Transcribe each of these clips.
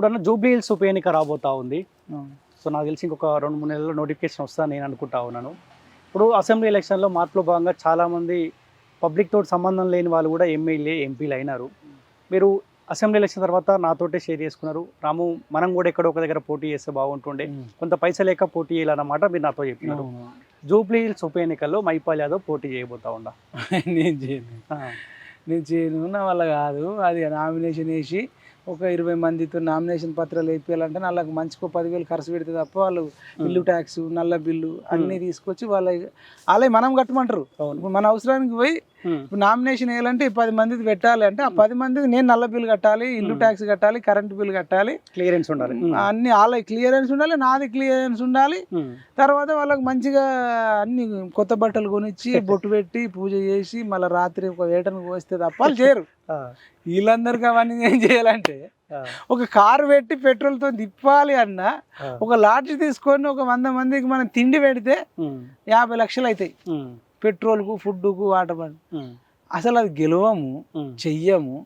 ఇప్పుడన్న Jubilee hills ఉప ఎన్నిక రాబోతా ఉంది. సో నాకు తెలిసి ఇంకొక రెండు మూడు నెలల్లో నోటిఫికేషన్ వస్తుందని నేను అనుకుంటా ఉన్నాను. ఇప్పుడు అసెంబ్లీ ఎలక్షన్లో మార్పులో భాగంగా చాలామంది పబ్లిక్ తోటి సంబంధం లేని వాళ్ళు కూడా ఎమ్మెల్యే ఎంపీలు అయినారు. మీరు అసెంబ్లీ ఎలక్షన్ తర్వాత నాతోటే షేర్ చేసుకున్నారు. రాము మనం కూడా ఎక్కడో ఒక దగ్గర పోటీ చేస్తే బాగుంటుండే. కొంత పైసలు లేక పోటీ చేయాలన్నమాట మీరు నాతో చెప్పినారు. జూబ్లీ హిల్స్ ఉప ఎన్నికల్లో మైపాల్ యాదవ్ పోటీ చేయబోతా ఉండా? నేను చేయను. నేను చేయను నా వల్ల కాదు. అది నామినేషన్ వేసి ఒక ఇరవై మందితో నామినేషన్ పత్రాలు వేయించాలంటే వాళ్ళకి మంచికో పదివేలు ఖర్చు పెడితే తప్ప వాళ్ళు ఇల్లు ట్యాక్స్ నల్ల బిల్లు అన్నీ తీసుకొచ్చి వాళ్ళ వాళ్ళే మనం కట్టమంటారు. ఇప్పుడు మన అవసరానికి పోయి. ఇప్పుడు నామినేషన్ వేయాలంటే పది మందిది పెట్టాలి అంటే ఆ పది మందిది నేను నల్ల బిల్లు కట్టాలి ఇల్లు. ట్యాక్స్ కట్టాలి కరెంట్ బిల్లు కట్టాలి. క్లియరెన్స్ ఉండాలి. అన్ని వాళ్ళ క్లియరెన్స్ ఉండాలి నాది క్లియరెన్స్ ఉండాలి. తర్వాత వాళ్ళకి మంచిగా అన్ని కొత్త బట్టలు కొనిచ్చి బొట్టు పెట్టి పూజ చేసి మళ్ళీ రాత్రి ఒక వేటను కోస్తే తప్ప వాళ్ళు చేయరు. వీళ్ళందరికీ అవన్నీ ఏం చేయాలంటే ఆ, ఒక కారు పెట్టి పెట్రోల్తో తిప్పాలి అన్న. ఒక లాటరీ తీసుకొని ఒక వంద మందికి మనం తిండి పెడితే. యాభై లక్షలు అవుతాయి. పెట్రోల్కు ఫుడ్కు వాటర్ ఉమ్. అసలు అది గెలవము. చెయ్యము.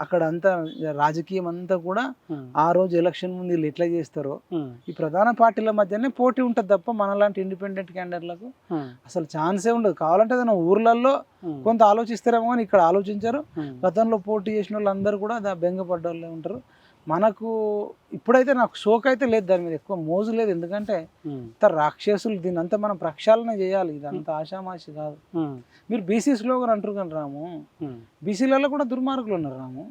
అక్కడ అంతా రాజకీయం అంతా కూడా. ఆ రోజు ఎలక్షన్ ముందు వీళ్ళు ఎట్లా చేస్తారో. ఈ ప్రధాన పార్టీల మధ్యనే పోటీ ఉంటుంది తప్ప మనలాంటి ఇండిపెండెంట్ క్యాండిడేట్లకు. అసలు ఛాన్సే ఉండదు కావాలంటే ఏదైనా ఊర్లలో. కొంత ఆలోచిస్తారేమో కానీ ఇక్కడ ఆలోచించారు. గతంలో పోటీ చేసిన వాళ్ళందరూ కూడా బెంగపడ్డ వాళ్ళే ఉంటారు మనకు ఇప్పుడైతే నాకు షోక్ అయితే లేదు దాని మీద ఎక్కువ మోజు లేదు ఎందుకంటే. ఇంత రాక్షసులు దీని అంతా మనం ప్రక్షాళన చేయాలి ఇదంతా ఆషామాషి కాదు. మీరు బీసీస్లో కూడా అంటారు కానీ రాము. బీసీలలో కూడా దుర్మార్గులు ఉన్నారు రాము.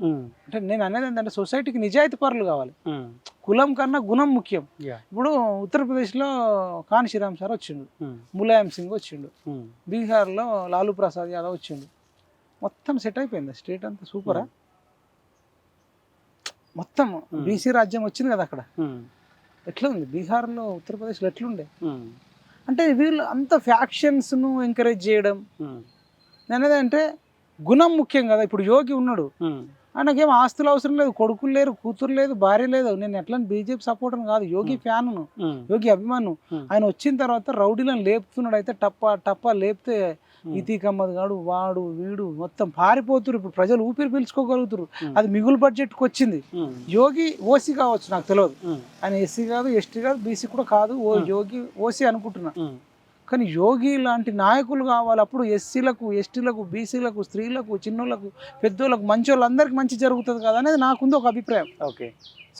అంటే నేను అనేది ఏంటంటే సొసైటీకి నిజాయితీ పరులు కావాలి. కులం కన్నా గుణం ముఖ్యం. ఇప్పుడు ఉత్తరప్రదేశ్లో కాన్షీరామ్ సార్ వచ్చిండు. ములాయం సింగ్ వచ్చిండు. బీహార్లో లాలూ ప్రసాద్ యాదవ్ వచ్చిండు మొత్తం సెట్ అయిపోయింది స్టేట్ అంతా సూపరా మొత్తం. బీసీ రాజ్యం వచ్చింది కదా అక్కడ. ఎట్లా ఉంది బీహార్లో ఉత్తరప్రదేశ్లో ఎట్లుండే. అంటే వీళ్ళు అంత ఫ్యాక్షన్స్ను ఎంకరేజ్ చేయడం. నేను అంటే గుణం ముఖ్యం కదా ఇప్పుడు యోగి ఉన్నాడు ఆయనకేం ఆస్తులు అవసరం లేదు కొడుకులు లేరు కూతురు లేదు భార్య లేదు నేను ఎట్లా బీజేపీ సపోర్టర్ కాదు యోగి ఫ్యాన్ను ఉమ్. యోగి అభిమాను. ఆయన వచ్చిన తర్వాత రౌడీలను లేపుతున్నాడు అయితే టప్ప టప్ప లేపితే Hmm. ఇతి కమ్మది గాడు వాడు వీడు మొత్తం పారిపోతురు ఇప్పుడు ప్రజలు ఊపిరి పీల్చుకోగలుగుతారు. అది మిగులు బడ్జెట్కి వచ్చింది. యోగి ఓసీ కావచ్చు నాకు తెలియదు. ఆయన ఎస్సీ కాదు ఎస్టీ కాదు బీసీ కూడా కాదు ఓ. యోగి ఓసీ అనుకుంటున్నా. కానీ యోగి లాంటి నాయకులు కావాలి. అప్పుడు ఎస్సీలకు ఎస్టీలకు బీసీలకు స్త్రీలకు చిన్నోళ్ళకు పెద్దోళ్ళకు మంచి వాళ్ళందరికీ మంచి జరుగుతుంది కదా అనేది నాకుంది ఒక అభిప్రాయం. ఓకే.